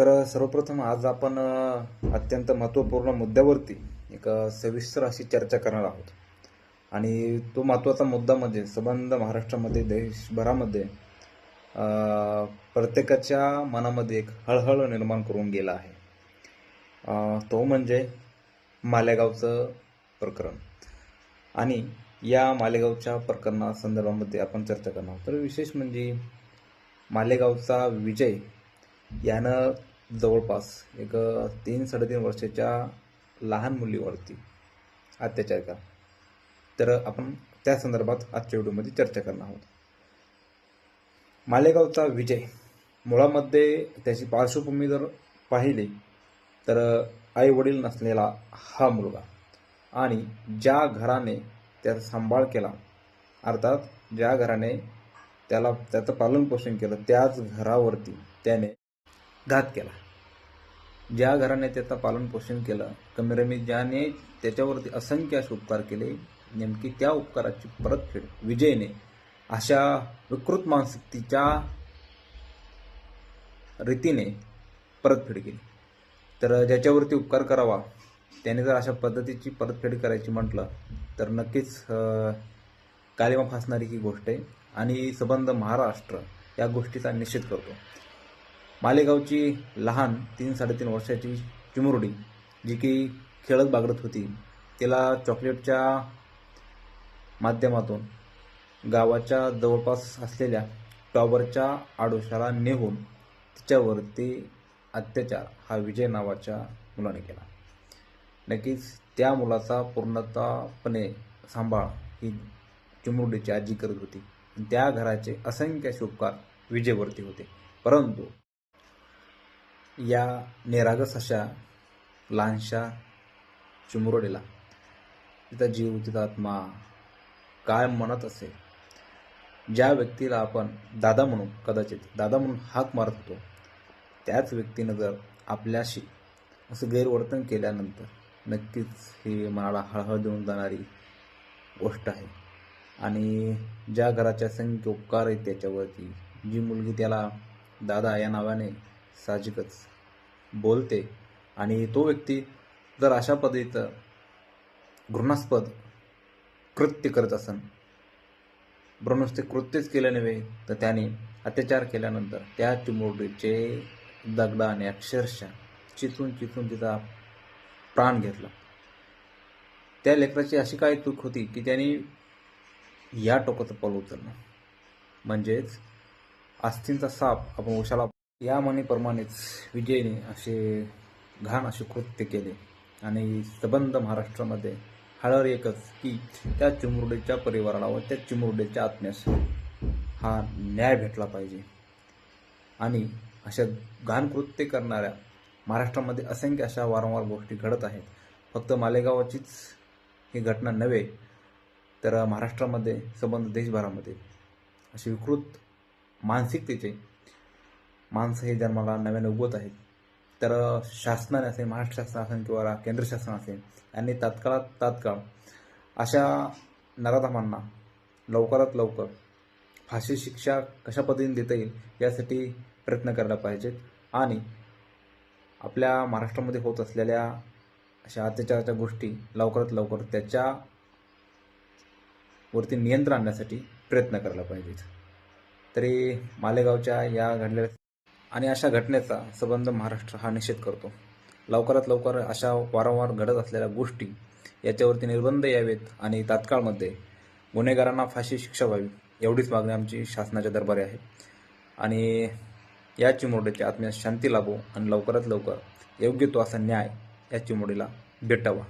तर सर्वप्रथम आज आपण अत्यंत महत्त्वपूर्ण मुद्द्यावरती एक सविस्तर अशी चर्चा करणार आहोत. आणि तो महत्त्वाचा मुद्दा म्हणजे संबंध महाराष्ट्रामध्ये देशभरामध्ये प्रत्येकाच्या मनामध्ये एक हळहळ निर्माण करून गेला आहे. तो म्हणजे मालेगावचं प्रकरण. आणि या मालेगावच्या प्रकरणा संदर्भामध्ये आपण चर्चा करणार आहोत. तर विशेष म्हणजे मालेगावचा विजय यानं जवळपास एक तीन साडेतीन वर्षाच्या लहान मुलीवरती अत्याचार केला तर आपण त्या संदर्भात आजच्या व्हिडिओमध्ये चर्चा करणार आहोत. मालेगावचा विजय. मुळामध्ये त्याची पार्श्वभूमी जर पाहिली तर आई वडील नसलेला हा मुलगा आणि ज्या घराने त्याचा सांभाळ केला अर्थात ज्या घराने त्याला त्याचं पालनपोषण केलं त्याच घरावरती त्याने घात केला. ज्या घराने त्याचं पालनपोषण केलं कमीरमी ज्याने त्याच्यावरती असंख्य असे उपकार केले. नेमकी त्या उपकाराची परतफेड विजयने अशा विकृत मानसिकतेच्या रीतीने परतफेड केली. तर ज्याच्यावरती उपकार करावा त्याने जर अशा पद्धतीची परतफेड करायची म्हटलं तर नक्कीच कालिमा फासणारी ही गोष्ट आहे. आणि संबंध महाराष्ट्र या गोष्टीचा निषेध करतो. मालेगावची लहान तीन साडेतीन वर्षाची चिमुरडी जी की खेळत बागडत होती तिला चॉकलेटच्या माध्यमातून गावाच्या जवळपास असलेल्या टॉवरच्या आडोशाला नेऊन तिच्यावरती अत्याचार हा विजय नावाच्या मुलाने केला. नक्कीच त्या मुलाचा पूर्णतःपणे सांभाळ ही चिमुरडीची आजी करत होती. त्या घराचे असंख्य शुभकार विजेवरती होते. परंतु या निरागस अशा लहानशा चिमुरडीला. तिचा जीव तिचा आत्मा काय म्हणत असेल ज्या व्यक्तीला आपण दादा म्हणून कदाचित दादा म्हणून हाक मारत होतो त्याच व्यक्तीनं जर आपल्याशी असं गैरवर्तन केल्यानंतर नक्कीच ही मनाला हळहळ देऊन जाणारी गोष्ट आहे. आणि ज्या घराच्या संख्य उपकार आहेत त्याच्यावरती जी मुलगी त्याला दादा या नावाने साहजिकच बोलते. आणि तो व्यक्ती जर अशा पद्धतीचं घृणास्पद कृत्य करत असन बरं नुसते कृत्यच केलं नव्हे तर त्याने अत्याचार केल्यानंतर त्या चिमुरडीचे दगडाने अक्षरशः चिचून चिचून तिचा प्राण घेतला. त्या लेकराची अशी काय चूक होती की त्यांनी या टोकाचं पाऊल उचललं. म्हणजेच आस्थींचा साप आपण उशाला या म्हणीप्रमाणेच विजयने असे घाण असे कृत्य केले. आणि सबंध महाराष्ट्रामध्ये हळहळ एकच की त्या चिमुरडेच्या परिवाराला व त्या चिमुरडेच्या आत्म्यास हा न्याय भेटला पाहिजे. आणि अशा घाण कृत्य करणाऱ्या महाराष्ट्रामध्ये असंख्य अशा वारंवार गोष्टी घडत आहेत. फक्त मालेगावाचीच ही घटना नव्हे तर महाराष्ट्रामध्ये संबंध देशभरामध्ये असे विकृत मानसिकतेचे माणसं हे जन्माला नव्याने उगवत आहेत तर शासनाने असेल महाराष्ट्र शासन असेल किंवा केंद्र शासन असेल यांनी तात्काळात तात्काळ अशा नराधमांना लवकरात लवकर फाशी शिक्षा कशा पद्धतीने देता येईल यासाठी प्रयत्न करायला पाहिजेत. आणि आपल्या महाराष्ट्रामध्ये होत असलेल्या अशा अत्याचाराच्या गोष्टी लवकरात लवकर त्याच्या वरती नियंत्रण आणण्यासाठी प्रयत्न करायला पाहिजेत. तरी मालेगावच्या या घडलेल्या आणि अशा घटनेचा संबंध महाराष्ट्र हा निषेध करतो. लवकरात लवकर अशा वारंवार घडत असलेल्या गोष्टी याच्यावरती निर्बंध यावेत आणि तात्काळमध्ये गुन्हेगारांना फाशी शिक्षा व्हावी एवढीच मागणी आमची शासनाच्या दरबारी आहे. आणि या चिमुरडीच्या आत्म्यास शांती लाभो आणि लवकरात लवकर योग्य तो असा न्याय या चिमुरडीला भेटावा.